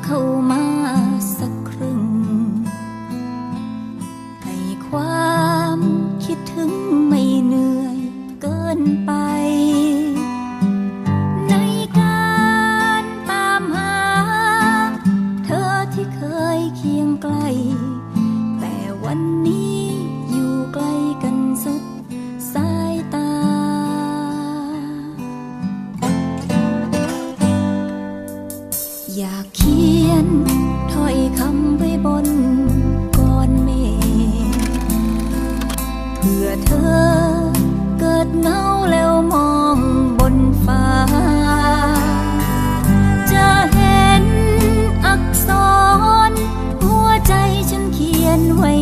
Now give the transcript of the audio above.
口。 อยากเขียนถ้อยคำไว้บนก้อนเมฆเพื่อเธอเกิดเงาแล้วมองบนฟ้า จะเห็นอักษร หัวใจฉันเขียนไว้